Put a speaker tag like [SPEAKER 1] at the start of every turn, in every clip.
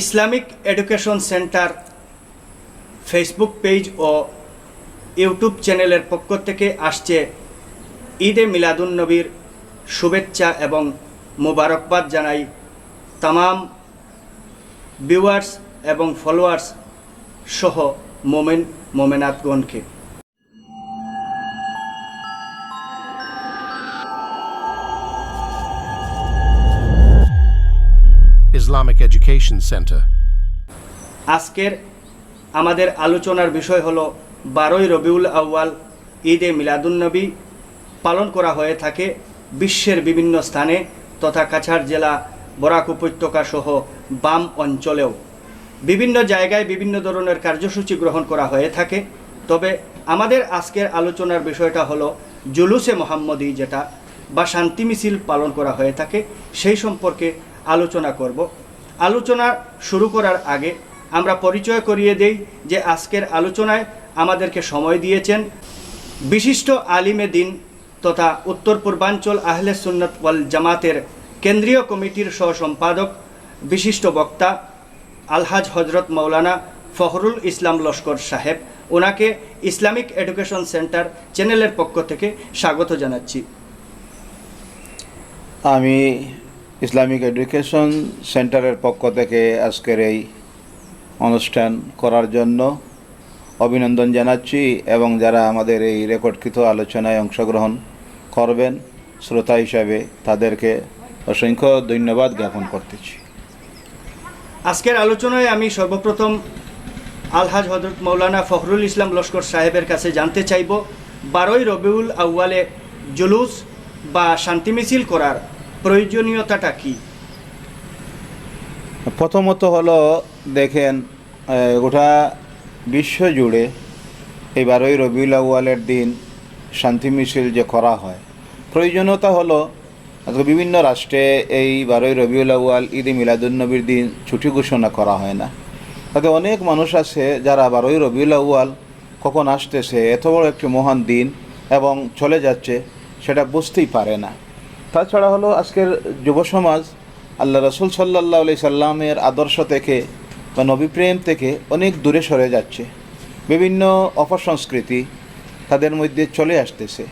[SPEAKER 1] Islamic Education Centre Facebook page ও YouTube চ্যানেলের পক্ষ থেকে আসছে ঈদে মিলাদুন্নবীর শুভেচ্ছা এবং মোবারকবাদ জানাই তামাম ভিউয়ার্স এবং ফলোয়ার্স সহ মোমেন, মোমেনাতগণকে।
[SPEAKER 2] Education Center.
[SPEAKER 1] আজকের আমাদের আলোচনার বিষয় হলো বারোই রবিউল আউয়াল ঈদে মিলাদুন্নবী পালন করা হয়ে থাকে বিশ্বের বিভিন্ন স্থানে তথা কাছাড় জেলা বরাক উপত্যকা সহ বাম অঞ্চলেও। বিভিন্ন জায়গায় বিভিন্ন ধরনের কার্যসূচি গ্রহণ করা হয়ে থাকে। তবে আমাদের আজকের আলোচনার বিষয়টা হলো জুলুসে মোহাম্মদী যেটা বা শান্তি মিছিল পালন করা হয়ে থাকে, সেই সম্পর্কে আলোচনা করব। আলোচনা শুরু করার আগে আমরা পরিচয় করিয়ে দেই যে আজকের আলোচনায় আমাদেরকে সময় দিয়েছেন বিশিষ্ট আলিমে দিন তথা উত্তর পূর্বাঞ্চল আহলে সুন্নত ওয়াল জামাতের কেন্দ্রীয় কমিটির সহ সম্পাদক বিশিষ্ট বক্তা আলহাজ হজরত মৌলানা ফখরুল ইসলাম লস্কর সাহেব। ওনাকে ইসলামিক এডুকেশন সেন্টার চ্যানেলের পক্ষ থেকে স্বাগত জানাচ্ছি।
[SPEAKER 3] আমি ইসলামিক এডুকেশন সেন্টারের পক্ষ থেকে আজকের এই অনুষ্ঠান করার জন্য অভিনন্দন জানাচ্ছি এবং যারা আমাদের এই রেকর্ডকৃত আলোচনায় অংশগ্রহণ করবেন, শ্রোতা হিসাবে তাদেরকে অসংখ্য ধন্যবাদ জ্ঞাপন করতেছি।
[SPEAKER 1] আজকের আলোচনায় আমি সর্বপ্রথম আলহাজ হজরত মৌলানা ফখরুল ইসলাম লস্কর সাহেবের কাছে জানতে চাইব, বারোই রবিউল আউয়ালে জুলুস বা শান্তি মিছিল করার প্রয়োজনীয়তাটা কি?
[SPEAKER 3] প্রথমত হলো দেখেন গোটা বিশ্ব জুড়ে এই বারোই রবিউল দিন শান্তি মিছিল যে করা হয়। প্রয়োজনীয়তা হলো বিভিন্ন রাষ্ট্রে এই বারোই রবিউল আউয়াল ঈদে মিলাদুন্নবীর দিন ছুটি ঘোষণা করা হয় না। তাতে অনেক মানুষ আছে যারা বারোই রবিউল আউয়াল কখন আসতেছে, এত বড় একটি মহান দিন এবং চলে যাচ্ছে, সেটা বুঝতেই পারে না। তাছাড়া হলো আজকের যুব সমাজ, আল্লাহ রসুল সাল্লাহ আলি সাল্লামের আদর্শ থেকে বা নবীপ্রেম থেকে অনেক দূরে সরে যাচ্ছে। বিভিন্ন অপসংস্কৃতি তাদের মধ্যে চলে আসতেছে।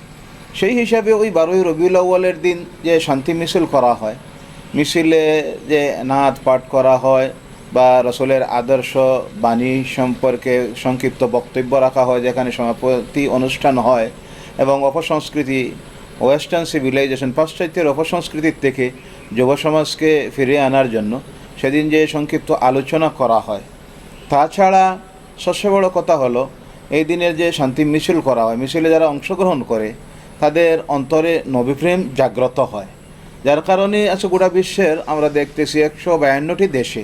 [SPEAKER 3] সেই হিসাবে ওই বারোই রবিউল আউ্বালের দিন যে শান্তি মিছিল করা হয়, মিছিলে যে নাচ পাঠ করা হয় বা রসুলের আদর্শ বাণী সম্পর্কে সংক্ষিপ্ত বক্তব্য রাখা হয়, যেখানে সমাপতি অনুষ্ঠান হয় এবং অপসংস্কৃতি ওয়েস্টার্ন সিভিলাইজেশন, পাশ্চাত্যের অপসংস্কৃতির থেকে যুব সমাজকে ফিরিয়ে আনার জন্য সেদিন যে সংক্ষিপ্ত আলোচনা করা হয়, তাছাড়া সবচেয়ে বড় কথা হলো, এই দিনের যে শান্তি মিছিল করা হয়, মিছিলে যারা অংশগ্রহণ করে, তাদের অন্তরে নবীপ্রেম জাগ্রত হয়। যার কারণে আছে গোটা বিশ্বের আমরা দেখতেছি একশো বায়ান্নটি দেশে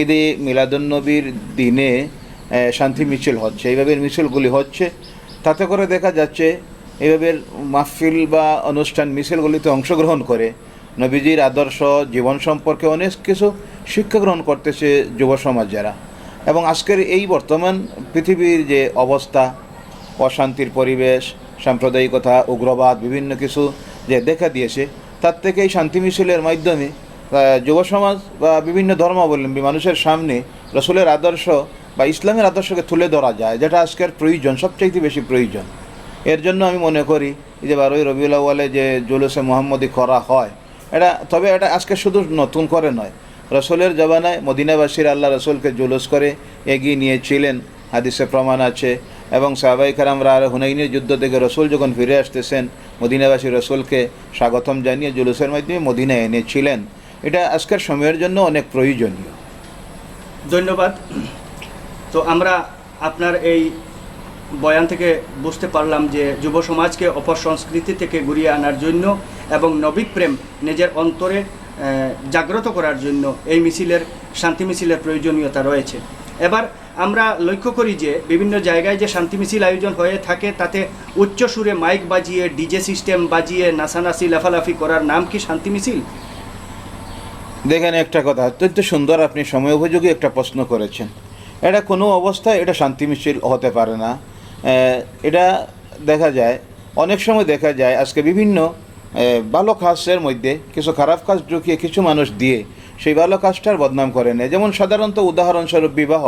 [SPEAKER 3] ঈদে মিলাদুন্নবীর দিনে শান্তি মিছিল হচ্ছে। এইভাবে মিছিলগুলি হচ্ছে। তাতে করে দেখা যাচ্ছে এইভাবে মাহফিল বা অনুষ্ঠান মিছিলগুলিতে অংশগ্রহণ করে নবীজির আদর্শ, জীবন সম্পর্কে অনেক কিছু শিক্ষা গ্রহণ করতেছে যুব সমাজ যারা। এবং আজকের এই বর্তমান পৃথিবীর যে অবস্থা, অশান্তির পরিবেশ, সাম্প্রদায়িকতা, উগ্রবাদ, বিভিন্ন কিছু যে দেখা দিয়েছে, তার থেকে এই শান্তি মিছিলের মাধ্যমে যুব সমাজ বা বিভিন্ন ধর্মাবলম্বী মানুষের সামনে রসুলের আদর্শ বা ইসলামের আদর্শকে তুলে ধরা যায়, যেটা আজকের প্রয়োজন, সবচাইতে বেশি প্রয়োজন। এর জন্য আমি মনে করি যে বারোই রবিউল আউ্বালে যে জুলুসে মোহাম্মদী করা হয়, এটা, তবে এটা আজকে শুধু নতুন করে নয়। রসুলের জবানায় মদিনাবাসীর আল্লাহ রসুলকে জুলুস করে এগিয়ে নিয়েছিলেন, হাদিসে প্রমাণ আছে। এবং সাহাবাই কারামরা আর হুনাইনের যুদ্ধ থেকে রসুল যখন ফিরে আসতেছেন, মদিনাবাসী রসুলকে স্বাগতম জানিয়ে জুলুসের মাধ্যমে মদিনায় এনেছিলেন। এটা আজকের সময়ের জন্য অনেক প্রয়োজনীয়।
[SPEAKER 1] ধন্যবাদ। তো আমরা আপনার এই বয়ান থেকে বুঝতে পারলাম যে যুব সমাজকে অপসংস্কৃতি থেকে ঘুরিয়ে আনার জন্য এবং নবী প্রেম নিজের অন্তরে জাগ্রত করার জন্য এই মিছিলের, শান্তি মিছিলের প্রয়োজনীয়তা রয়েছে। এবার আমরা লক্ষ্য করি যে বিভিন্ন জায়গায় যে শান্তি মিছিল আয়োজন হয়ে থাকে, তাতে উচ্চ সুরে মাইক বাজিয়ে, ডিজে সিস্টেম বাজিয়ে নাসানাসি লাফালাফি করার নাম কি শান্তি মিছিল?
[SPEAKER 3] দেখেন একটা কথা, অত্যন্ত সুন্দর আপনি সময় উপযোগী একটা প্রশ্ন করেছেন। এটা কোনো অবস্থায় এটা শান্তি মিছিল হতে পারে না। এটা দেখা যায়, অনেক সময় দেখা যায়, আজকে বিভিন্ন ভালো কাজের মধ্যে কিছু খারাপ কাজ ঢুকিয়ে কিছু মানুষ দিয়ে সেই ভালো কাজটার বদনাম করে নেয়। যেমন সাধারণত উদাহরণস্বরূপ বিবাহ,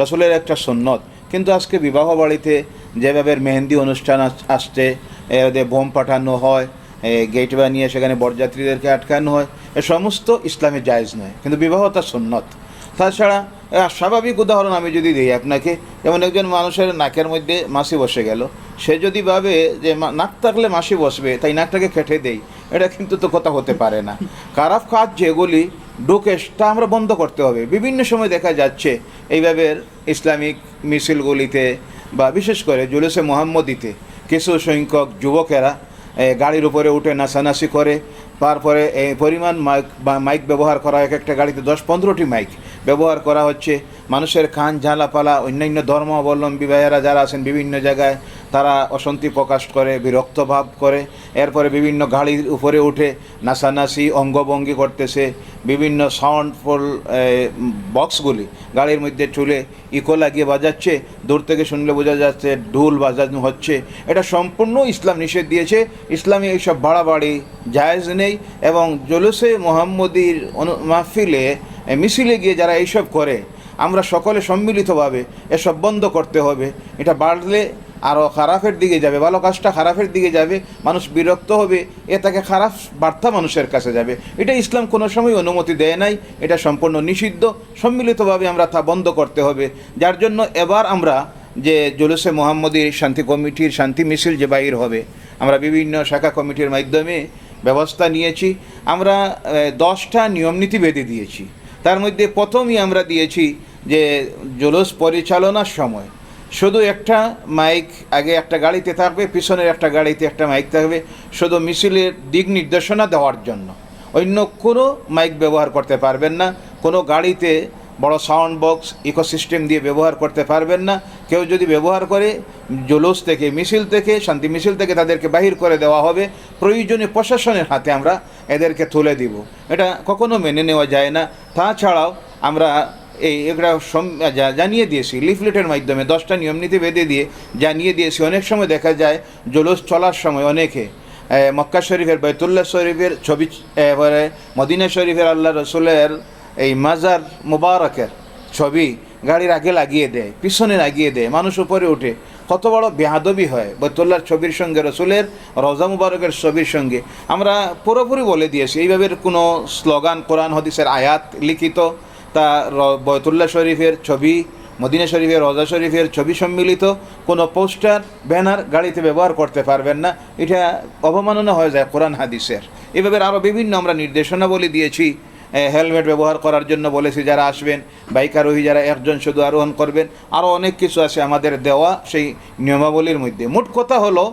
[SPEAKER 3] রসুলের একটা সুন্নত। কিন্তু আজকে বিবাহ বাড়িতে যেভাবে মেহেন্দি অনুষ্ঠান আসছে বোম পাঠানো হয় গেট বানিয়ে সেখানে বরযাত্রীদেরকে আটকানো হয়, এ সমস্ত ইসলামে জায়েজ নয়। কিন্তু বিবাহ তার সুন্নত। তাছাড়া স্বাভাবিক উদাহরণ আমি যদি দিই আপনাকে, যেমন একজন মানুষের নাকের মধ্যে মাসি বসে গেল, সে যদি ভাবে যে নাক থাকলে মাসি বসবে, তাই নাকটাকে খেটে দেই, এটা কিন্তু তো কথা হতে পারে না। খারাপ কাজ যেগুলি ঢুকে, তা আমরা বন্ধ করতে হবে। বিভিন্ন সময় দেখা যাচ্ছে, এইভাবে ইসলামিক মিছিলগুলিতে বা বিশেষ করে জুলুসে মোহাম্মদিতে কিছু সংখ্যক যুবকেরা গাড়ির উপরে উঠে নাচানাচি করে তারপরে এই পরিমাণ মাইক বা মাইক ব্যবহার করা, এক একটা গাড়িতে দশ পনেরোটি মাইক ব্যবহার করা হচ্ছে। মানুষের খান, ঝালাপালা, অন্যান্য ধর্মাবলম্বী ভাইয়েরা যারা আছেন বিভিন্ন জায়গায়, তারা অশান্তি প্রকাশ করে, বিরক্ত ভাব করে, এরপরে বিভিন্ন গাড়ির উপরে উঠে নাসানাসি, অঙ্গভঙ্গি করতেছে, বিভিন্ন সাউন্ডফুল বক্সগুলি গাড়ির মধ্যে চুলে ইকো লাগিয়ে বাজাচ্ছে, দূর থেকে শুনলে বোঝা যাচ্ছে ঢোল বাজানো হচ্ছে। এটা সম্পূর্ণ ইসলাম নিষেধ দিয়েছে। ইসলামে এইসব বাড়াবাড়ি জায়েজ নেই এবং জলুসে মোহাম্মদীর অনু, মাহফিলে মিছিলে গিয়ে যারা এইসব করে আমরা সকলে সম্মিলিতভাবে এসব বন্ধ করতে হবে। এটা বাড়লে আরও খারাপের দিকে যাবে, ভালো কাজটা খারাপের দিকে যাবে, মানুষ বিরক্ত হবে, এ তাকে খারাপ বার্তা মানুষের কাছে যাবে। এটা ইসলাম কোনো সময় অনুমতি দেয় নাই, এটা সম্পূর্ণ নিষিদ্ধ। সম্মিলিতভাবে আমরা তা বন্ধ করতে হবে। যার জন্য এবার আমরা যে জুলুসে মোহাম্মদীর শান্তি কমিটির শান্তি মিছিল যে বাইর হবে, আমরা বিভিন্ন শাখা কমিটির মাধ্যমে ব্যবস্থা নিয়েছি। আমরা দশটা নিয়মনীতি বেঁধে দিয়েছি। তার মধ্যে প্রথমই আমরা দিয়েছি যে জুলুস পরিচালনার সময় শুধু একটা মাইক, আগে একটা গাড়িতে থাকবে, পিছনের একটা গাড়িতে একটা মাইক থাকবে, শুধু মিছিলের দিক নির্দেশনা দেওয়ার জন্য। অন্য কোনো মাইক ব্যবহার করতে পারবেন না, কোনো গাড়িতে বড় সাউন্ড বক্স, ইকোসিস্টেম দিয়ে ব্যবহার করতে পারবেন না। কেউ যদি ব্যবহার করে, জুলুস থেকে, মিছিল থেকে, শান্তি মিছিল থেকে তাদেরকে বাহির করে দেওয়া হবে, প্রয়োজনে প্রশাসনের হাতে আমরা এদেরকে তুলে দিব। এটা কখনো মেনে নেওয়া যায় না। তাছাড়াও আমরা এই এগুলা সম- জানিয়ে দিয়েছি, লিফলেটের মাধ্যমে, দশটা নিয়মনীতি বেঁধে দিয়ে জানিয়ে দিয়েছি। অনেক সময় দেখা যায়, জলুস চলার সময় অনেকে মক্কা শরীফের, বাইতুল্লাহ শরীফের ছবি এবারে মদিনা শরীফের আল্লাহ রসুলের এই মাজার মুবারকের ছবি গাড়ির আগে লাগিয়ে দেয়, পিছনে লাগিয়ে দেয়, মানুষ উপরে ওঠে। কত বড় বেহাদবি হয় বৈতুল্লাহর ছবির সঙ্গে, রসুলের রজা মুবারকের ছবির সঙ্গে। আমরা পুরোপুরি বলে দিয়েছি, এইভাবে কোনো স্লোগান, কোরআন, হদিসের আয়াত লিখিত তা বয়তুল্লাহ শরীফের ছবি, মদিনা শরীফের রজা শরীফের ছবি সম্মিলিত কোনো পোস্টার, ব্যানার গাড়িতে ব্যবহার করতে পারবেন না। এটা অবমাননা হয়ে যায় কোরআন হাদিসের। এভাবে আরও বিভিন্ন আমরা নির্দেশনাবলী দিয়েছি হেলমেট ব্যবহার করার জন্য বলেছি যারা আসবেন বাইক আরোহী যারা একজন শুধু আরোহণ করবেন আরও অনেক কিছু আছে আমাদের দেওয়া সেই নিয়মাবলীর মধ্যে। মোট কথা হলো,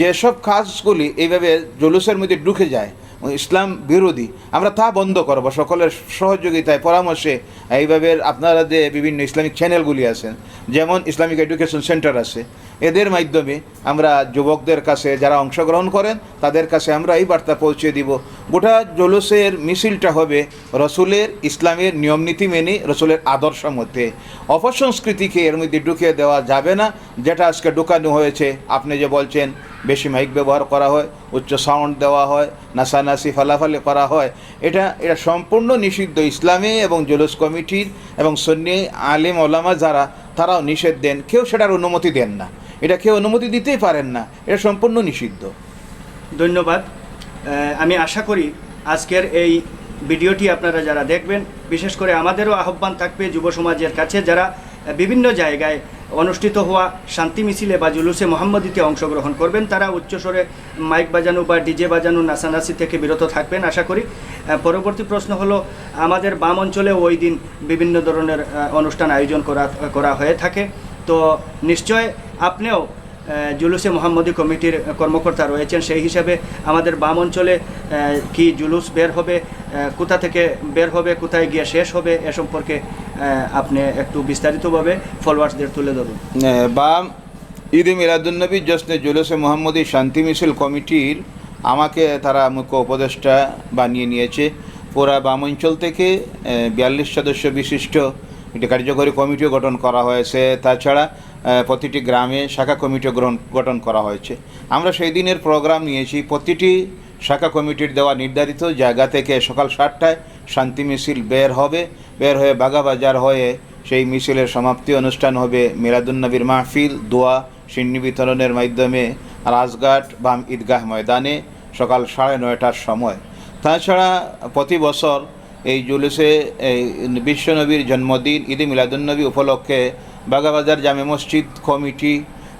[SPEAKER 3] যেসব কাজগুলি এইভাবে জলুসের মধ্যে ঢুকে যায় ইসলাম বিরোধী। আমরা তা বন্ধ করব। সকলের সহযোগিতায়, পরামর্শে এইভাবে আপনারা যে বিভিন্ন ইসলামিক চ্যানেলগুলি আছেন, যেমন ইসলামিক এডুকেশন সেন্টার আছে, এদের মাধ্যমে আমরা যুবকদের কাছে যারা অংশগ্রহণ করেন, তাদের কাছে আমরা এই বার্তা পৌঁছে দিব। গোটা জলুসের মিছিলটা হবে রসুলের ইসলামের নিয়মনীতি মেনে রসুলের আদর্শ মধ্যে অপসংস্কৃতিকে এর মধ্যে ঢুকিয়ে দেওয়া যাবে না, যেটা আজকে ঢুকানো হয়েছে। আপনি যে বলছেন, বেশি মাইক ব্যবহার করা হয়। উচ্চ সাউন্ড দেওয়া হয়, নাসানাসি ফালাফালি করা হয়। এটা এটা সম্পূর্ণ নিষিদ্ধ ইসলামে এবং জুলুস কমিটির এবং সন্নি আলিম ওলামা যারা, তারাও নিষেধ দেন। কেউ সেটার অনুমতি দেন না। এটা কেউ অনুমতি দিতেই পারেন না। এটা সম্পূর্ণ নিষিদ্ধ।
[SPEAKER 1] ধন্যবাদ। আমি আশা করি আজকের এই ভিডিওটি আপনারা যারা দেখবেন, বিশেষ করে আমাদেরও আহ্বান থাকবে যুব সমাজের কাছে, যারা বিভিন্ন জায়গায় অনুষ্ঠিত হওয়া শান্তি মিছিলে বা জুলুসে মোহাম্মদীতে অংশগ্রহণ করবেন। তারা উচ্চস্বরে মাইক বাজানো বা ডিজে বাজানো, নাচানাচি থেকে বিরত থাকবেন আশা করি। পরবর্তী প্রশ্ন হলো, আমাদের বাম অঞ্চলে ওই দিন বিভিন্ন ধরনের অনুষ্ঠান আয়োজন করা করা হয়ে থাকে। তো নিশ্চয় আপনিও জুলুসে মোহাম্মদী কমিটির কর্মকর্তা রয়েছেন। সেই হিসাবে আমাদের বাম অঞ্চলে কি জুলুস বের হবে কোথা থেকে বের হবে, কোথায় গিয়ে শেষ হবে, এ সম্পর্কে আপনি একটু বিস্তারিতভাবে ফলোয়ার্সদের তুলে ধরুন।
[SPEAKER 3] বা ঈদে মিলাদুন্নবী জশ্নে জুলুসে মোহাম্মদী শান্তি মিছিল কমিটির আমাকে তারা মুখ্য উপদেষ্টা বানিয়ে নিয়েছে। পুরা বাম অঞ্চল থেকে বিয়াল্লিশ সদস্য বিশিষ্ট একটি কার্যকরী কমিটিও গঠন করা হয়েছে। তাছাড়া প্রতিটি গ্রামে শাখা কমিটিও গ্রহণ, গঠন করা হয়েছে। আমরা সেই দিনের প্রোগ্রাম নিয়েছি। প্রতিটি শাখা কমিটির দেওয়া নির্ধারিত জায়গা থেকে সকাল সাতটায় শান্তি মিছিল বের হবে। বের হয়ে বাগাবাজার হয়ে সেই মিছিলের সমাপ্তি অনুষ্ঠান হবে মিলাদুন্নবীর মাহফিল, দোয়া, সিন্নি বিতরণের মাধ্যমে রাজঘাট বাম ঈদগাহ ময়দানে সকাল সাড়ে নয়টার সময়। তাছাড়া প্রতি বছর এই জুলুসে এই বিশ্বনবীর জন্মদিন, ঈদে মিলাদুন্নবী উপলক্ষে বাগাবাজার জামে মসজিদ কমিটি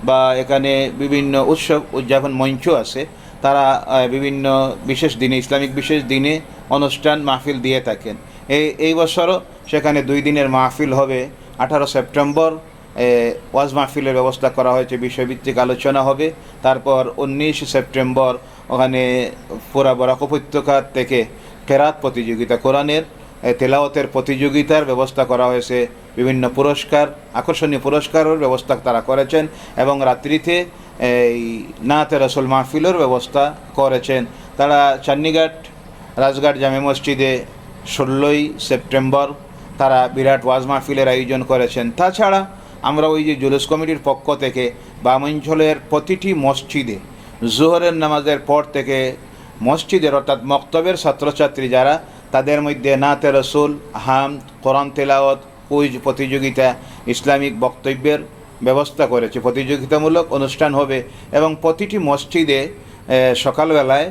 [SPEAKER 3] বা এখানে বিভিন্ন উৎসব উদযাপন মঞ্চ আছে। তারা বিভিন্ন বিশেষ দিনে, ইসলামিক বিশেষ দিনে অনুষ্ঠান, মাহফিল দিয়ে থাকেন। এই এই বছরও সেখানে দুই দিনের মাহফিল হবে। আঠারো সেপ্টেম্বর ওয়াজ মাহফিলের ব্যবস্থা করা হয়েছে বিষয়ভিত্তিক আলোচনা হবে। তারপর উনিশ সেপ্টেম্বর ওখানে পুরা বরাক উপত্যকার থেকে কেরাত প্রতিযোগিতা কোরআনের এ, তেলাওয়াতের প্রতিযোগিতার ব্যবস্থা করা হয়েছে। বিভিন্ন পুরস্কার আকর্ষণীয় পুরস্কারের ব্যবস্থা তারা করেছেন এবং রাত্রিতে এই নাতে রসুল মাহফিলের ব্যবস্থা করেছেন। তারা চান্নিঘাট রাজঘাট জামে মসজিদে ষোলোই সেপ্টেম্বর তারা বিরাট ওয়াজ মাহফিলের আয়োজন করেছেন। তাছাড়া আমরা ওই যে জুলুস কমিটির পক্ষ থেকে বামাঞ্চলের প্রতিটি মসজিদে জোহরের নামাজের পর থেকে মসজিদের অর্থাৎ মক্তবের ছাত্রছাত্রী যারা, তাদের মধ্যে নাতে রসুল, হাম, কোরআন তেলাওয়াত, কুইজ প্রতিযোগিতা, ইসলামিক বক্তব্যের ব্যবস্থা করেছে। প্রতিযোগিতামূলক অনুষ্ঠান হবে এবং প্রতিটি মসজিদে সকালবেলায়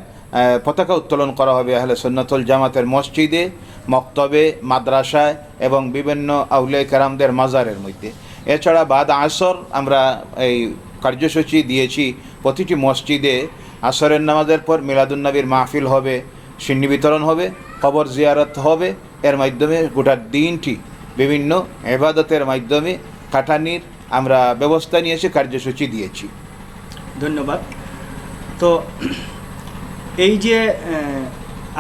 [SPEAKER 3] পতাকা উত্তোলন করা হবে আহলে সন্ন্যতুল জামাতের মসজিদে, মক্তবে, মাদ্রাসায় এবং বিভিন্ন আউলে কারামদের মাজারের মধ্যে। এছাড়া বাদ আসর আমরা এই কার্যসূচি দিয়েছি প্রতিটি মসজিদে। আসরের নামাজের পর মিলাদুন্নবীর মাহফিল হবে, সিন্নি বিতরণ হবে, কবর জিয়ারত হবে। এর মাধ্যমে গোটা দিনটি বিভিন্ন এবাদতের মাধ্যমে কাটানির আমরা ব্যবস্থা নিয়েছি, কার্যসূচি দিয়েছি।
[SPEAKER 1] ধন্যবাদ। তো এই যে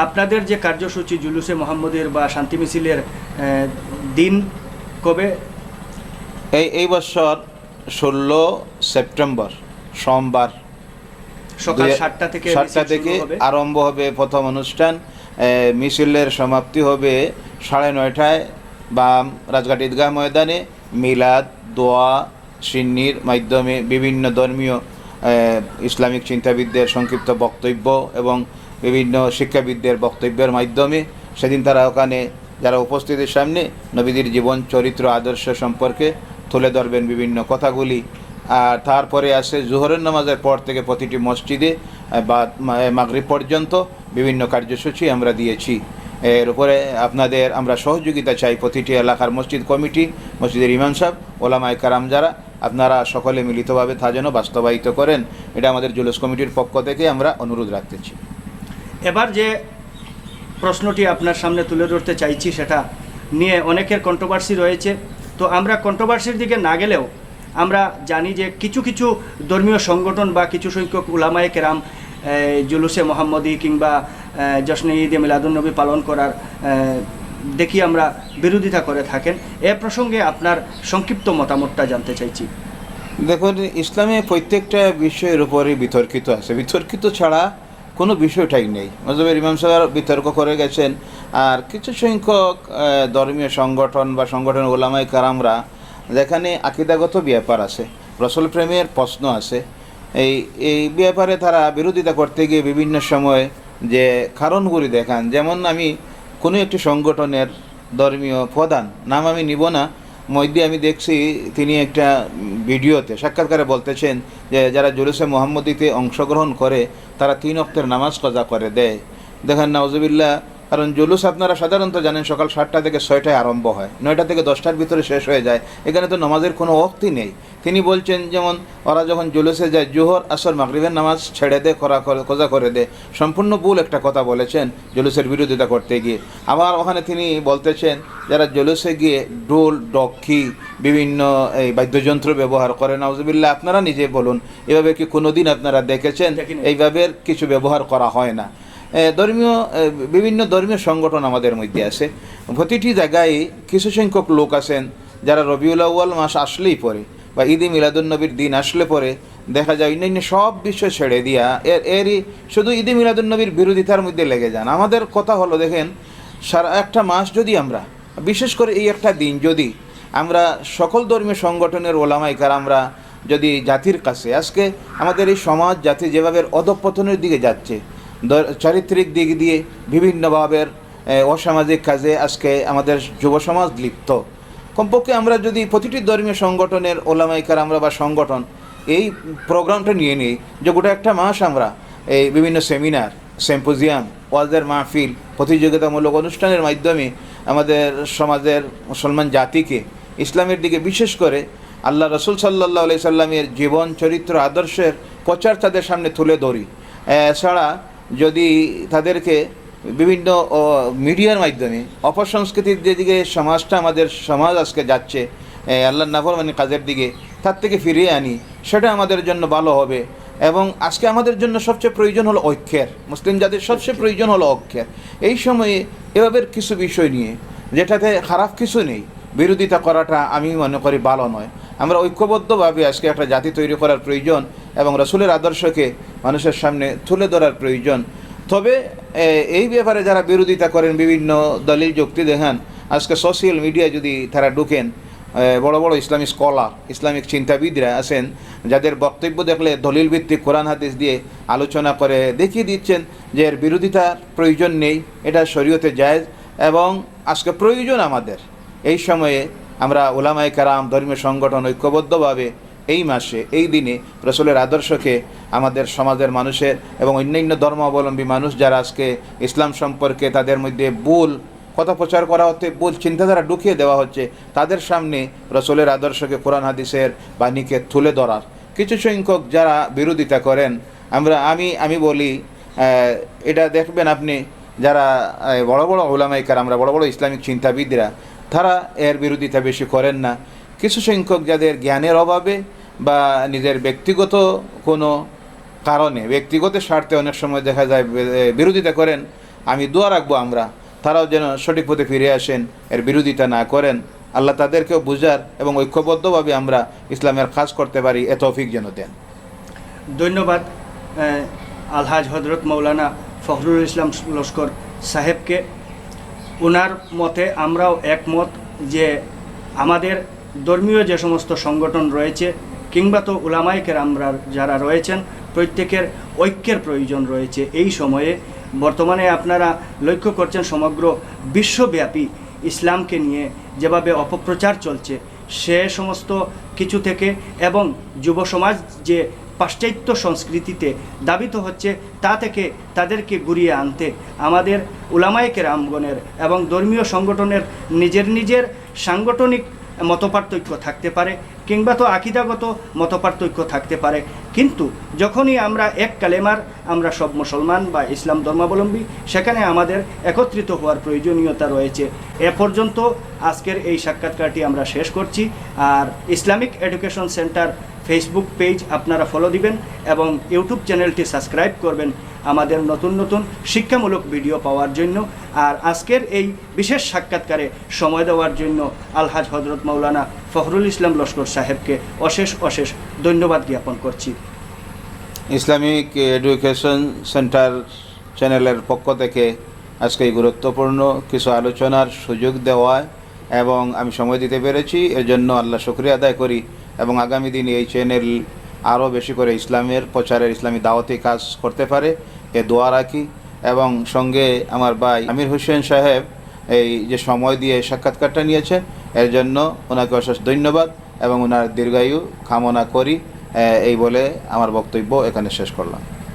[SPEAKER 1] আপনাদের যে কার্যসূচি জুলুসে মোহাম্মদের বা শান্তি মিছিলের দিন কবে?
[SPEAKER 3] এই এই বছর ষোলো সেপ্টেম্বর সোমবার।
[SPEAKER 1] সকাল সাতটা থেকে
[SPEAKER 3] সাতটা থেকে আরম্ভ হবে প্রথম অনুষ্ঠান। মিছিলের সমাপ্তি হবে সাড়ে নয়টায় বাম রাজঘাট ঈদগাহ ময়দানে। মিলাদ দোয়া সিন্নির মাধ্যমে বিভিন্ন ধর্মীয় ইসলামিক চিন্তাবিদদের সংক্ষিপ্ত বক্তব্য এবং বিভিন্ন শিক্ষাবিদদের বক্তব্যের মাধ্যমে সেদিন তারা ওখানে যারা উপস্থিতির সামনে নবীদের জীবন, চরিত্র, আদর্শ সম্পর্কে তুলে ধরবেন বিভিন্ন কথাগুলি। আর তারপরে আসে জোহরের নামাজের পর থেকে প্রতিটি মসজিদে বা মাগরিব পর্যন্ত বিভিন্ন কার্যসূচি আমরা দিয়েছি। এর উপরে আপনাদের আমরা সহযোগিতা চাই প্রতিটি এলাকার মসজিদ কমিটি, মসজিদের ইমাম সাহেব, ওলামায় কারাম যারা, আপনারা সকলে মিলিতভাবে তা যেন বাস্তবায়িত করেন। এটা আমাদের জুলুস কমিটির পক্ষ থেকে আমরা অনুরোধ রাখতেছি।
[SPEAKER 1] এবার যে প্রশ্নটি আপনার সামনে তুলে ধরতে চাইছি সেটা নিয়ে অনেকের কন্ট্রোভার্সি রয়েছে। তো আমরা কন্ট্রোভার্সির দিকে না গেলেও আমরা জানি যে কিছু কিছু ধর্মীয় সংগঠন বা কিছু সংখ্যক উলামায়ে কেরাম জুলুসে মোহাম্মদী কিংবা জশ্নে ঈদে মিলাদুন্নবী পালন করার দেখি আমরা বিরোধিতা করে থাকেন। এ প্রসঙ্গে আপনার সংক্ষিপ্ত মতামতটা জানতে চাইছি।
[SPEAKER 3] দেখুন, ইসলামে প্রত্যেকটা বিষয়ের উপরই বিতর্কিত আছে। বিতর্কিত ছাড়া কোনো বিষয়টাই নেই। মজবের ইমাম সাহেব বিতর্ক করে গেছেন আর কিছু সংখ্যক ধর্মীয় সংগঠন বা সংগঠন ওলামাই কারামরা যেখানে আকিদাগত ব্যাপার আছে, রসল প্রেমের প্রশ্ন আছে। এই এই ব্যাপারে তারা বিরোধিতা করতে গিয়ে বিভিন্ন সময় যে কারণগুলি দেখান। যেমন আমি কোনো একটি সংগঠনের ধর্মীয় প্রধান, নাম আমি নিব না। মধ্যে আমি দেখছি তিনি একটা ভিডিওতে সাক্ষাৎকারে বলতেছেন যে যারা জুলুসে মোহাম্মদীতে অংশগ্রহণ করে, তারা তিন অক্তের নামাজ কজা করে দেয়। দেখেন নওজবিল্লা কারণ জুলুস আপনারা সাধারণত জানেন সকাল সাতটা থেকে ছয়টায় আরম্ভ হয়। নয়টা থেকে দশটার ভিতরে শেষ হয়ে যায়। এখানে তো নামাজের কোনো অক্তি নেই। তিনি বলছেন যেমন ওরা যখন জুলুসে যায় জোহর আসর মাগরিবের নামাজ ছেড়ে দে করা খোঁজা করে দে। সম্পূর্ণ ভুল একটা কথা বলেছেন জুলুসের বিরোধিতা করতে গিয়ে। আবার ওখানে তিনি বলতেছেন যারা জুলুসে গিয়ে ডোল ডক্ষি বিভিন্ন এই বাদ্যযন্ত্র ব্যবহার করে নাউজুবিল্লাহ আপনারা নিজে বলুন এভাবে কি কোনোদিন আপনারা দেখেছেন? এইভাবে কিছু ব্যবহার করা হয় না। ধর্মীয় বিভিন্ন ধর্মীয় সংগঠন আমাদের মধ্যে আছে। প্রতিটি জায়গায় কিছু সংখ্যক লোক আছেন যারা রবিউল আউ্য়াল মাস আসলেই পরে বা ঈদে মিলাদুন্নবীর দিন আসলে পরে দেখা যায় অন্যান্য সব বিষয় ছেড়ে দিয়া এর, এরই শুধু ঈদে মিলাদুন্নবীর বিরোধিতার মধ্যে লেগে যান। আমাদের কথা হলো, দেখেন, সারা একটা মাস যদি আমরা, বিশেষ করে এই একটা দিন যদি আমরা সকল ধর্মীয় সংগঠনের ওলামাইকার আমরা যদি জাতির কাছে, আজকে আমাদের এই সমাজ জাতি যেভাবে অধপতনের দিকে যাচ্ছে চারিত্রিক দিক দিয়ে বিভিন্নভাবে অসামাজিক কাজে আজকে আমাদের যুব সমাজ লিপ্ত। কমপক্ষে আমরা যদি প্রতিটি ধর্মীয় সংগঠনের ওলামাইকার আমরা বা সংগঠন এই প্রোগ্রামটা নিয়ে নিই, যে গোটা একটা মাস আমরা এই বিভিন্ন সেমিনার, সেম্পোজিয়াম, ওয়াজের মাহফিল, প্রতিযোগিতামূলক অনুষ্ঠানের মাধ্যমে আমাদের সমাজের মুসলমান জাতিকে, ইসলামের দিকে বিশেষ করে আল্লাহ রসুল সাল্লাহ আলি সাল্লামের জীবন, চরিত্র, আদর্শের প্রচার তাদের সামনে তুলে ধরি। এছাড়া যদি তাদেরকে বিভিন্ন মিডিয়ার মাধ্যমে অপসংস্কৃতির যেদিকে সমাজটা আমাদের সমাজ আজকে যাচ্ছে আল্লাহ নাফরমানি কাজের দিকে তার থেকে ফিরিয়ে আনি সেটা আমাদের জন্য ভালো হবে। এবং আজকে আমাদের জন্য সবচেয়ে প্রয়োজন হলো ঐক্যের। মুসলিম জাতির সবচেয়ে প্রয়োজন হলো ঐক্যের। এই সময়ে এভাবে কিছু বিষয় নিয়ে যেটাতে খারাপ কিছু নেই বিরোধিতা করাটা আমি মনে করি ভালো নয়। আমরা ঐক্যবদ্ধভাবে আজকে একটা জাতি তৈরি করার প্রয়োজন এবং রসুলের আদর্শকে মানুষের সামনে তুলে ধরার প্রয়োজন। তবে এই ব্যাপারে যারা বিরোধিতা করেন, বিভিন্ন দলিল যুক্তি দেখান, আজকে সোশ্যাল মিডিয়ায় যদি তারা ঢুকেন বড় বড় ইসলামিক স্কলার, ইসলামিক চিন্তাবিদরা আছেন, যাদের বক্তব্য দেখলে দলিল ভিত্তিক কোরআন হাদিস দিয়ে আলোচনা করে দেখিয়ে দিচ্ছেন যে এর বিরোধিতার প্রয়োজন নেই, এটা শরীয়তে জায়েজ এবং আজকে প্রয়োজন আমাদের। এই সময়ে আমরা ওলামাই কারাম, ধর্মীয় সংগঠন ঐক্যবদ্ধভাবে এই মাসে, এই দিনে রসুলের আদর্শকে আমাদের সমাজের মানুষের এবং অন্যান্য ধর্মাবলম্বী মানুষ যারা আজকে ইসলাম সম্পর্কে তাদের মধ্যে ভুল কথা প্রচার করা হচ্ছে, ভুল চিন্তাধারা ঢুকিয়ে দেওয়া হচ্ছে, তাদের সামনে রসুলের আদর্শকে কোরআন হাদিসের বাণীকে তুলে ধরার। কিছু সংখ্যক যারা বিরোধিতা করেন, আমরা, আমি আমি বলি এটা দেখবেন আপনি, যারা বড় বড় ওলামাইকার আমরা বড় বড় ইসলামিক চিন্তাবিদরা তারা এর বিরোধিতা বেশি করেন না। কিছু সংখ্যক যাদের জ্ঞানের অভাবে বা নিজের ব্যক্তিগত কোনো কারণে, ব্যক্তিগত স্বার্থে অনেক সময় দেখা যায় বিরোধিতা করেন, আমি দোয়া রাখব আমরা, তারাও যেন সঠিক পথে ফিরে আসেন, এর বিরোধিতা না করেন। আল্লাহ তাদেরকেও বুঝার এবং ঐক্যবদ্ধভাবে আমরা ইসলামের কাজ করতে পারি, এ তৌফিক যেন দেন।
[SPEAKER 1] ধন্যবাদ আলহাজ হজরত মৌলানা ফখরুল ইসলাম লস্কর সাহেবকে। ওনার মতে আমরাও একমত যে আমাদের ধর্মীয় যে সমস্ত সংগঠন রয়েছে, কিংবা তো উলামাইকের আমরা যারা রয়েছেন, প্রত্যেকের ঐক্যের প্রয়োজন রয়েছে। এই সময়ে বর্তমানে আপনারা লক্ষ্য করছেন সমগ্র বিশ্বব্যাপী ইসলামকে নিয়ে যেভাবে অপপ্রচার চলছে, সে সমস্ত কিছু থেকে এবং যুব সমাজ যে পাশ্চাত্য সংস্কৃতিতে দাবিত হচ্ছে, তা থেকে তাদেরকে ঘুরিয়ে আনতে। আমাদের উলামায়কের আমগণের এবং ধর্মীয় সংগঠনের নিজের নিজের সাংগঠনিক মতপার্থক্য থাকতে পারে কিংবা তো আকিদাগত মতপার্থক্য থাকতে পারে। কিন্তু যখনই আমরা এক কালেমার, আমরা সব মুসলমান বা ইসলাম ধর্মাবলম্বী, সেখানে আমাদের একত্রিত হওয়ার প্রয়োজনীয়তা রয়েছে। এ পর্যন্ত আজকের এই সাক্ষাৎকারটি আমরা শেষ করছি। আর Islamic Education Centre Facebook page আপনারা ফলো দিবেন এবং ইউটিউব চ্যানেলটি সাবস্ক্রাইব করবেন আমাদের নতুন নতুন শিক্ষামূলক ভিডিও পাওয়ার জন্য। আর আজকের এই বিশেষ সাক্ষাৎকারে সময় দেওয়ার জন্য আলহাজ হজরত মৌলানা ফখরুল ইসলাম লস্কর সাহেবকে অশেষ অশেষ ধন্যবাদ জ্ঞাপন করছি।
[SPEAKER 3] ইসলামিক এডুকেশন সেন্টার চ্যানেলের পক্ষ থেকে আজকে এই গুরুত্বপূর্ণ কিছু আলোচনার সুযোগ দেওয়ায় এবং আমি সময় দিতে পেরেছি এর জন্য আল্লাহ শুক্রিয়া আদায় করি। এবং আগামী দিনে এই চ্যানেল আরও বেশি করে ইসলামের প্রচারের ইসলামী দাওয়াতি কাজ করতে পারে, এ দোয়া রাখি। এবং সঙ্গে আমার ভাই আমির হোসেন সাহেব এই যে সময় দিয়ে সাক্ষাৎকারটা নিয়েছেন এর জন্য ওনাকে অশেষ ধন্যবাদ এবং ওনার দীর্ঘায়ু কামনা করি এই বলে আমার বক্তব্য এখানে শেষ করলাম।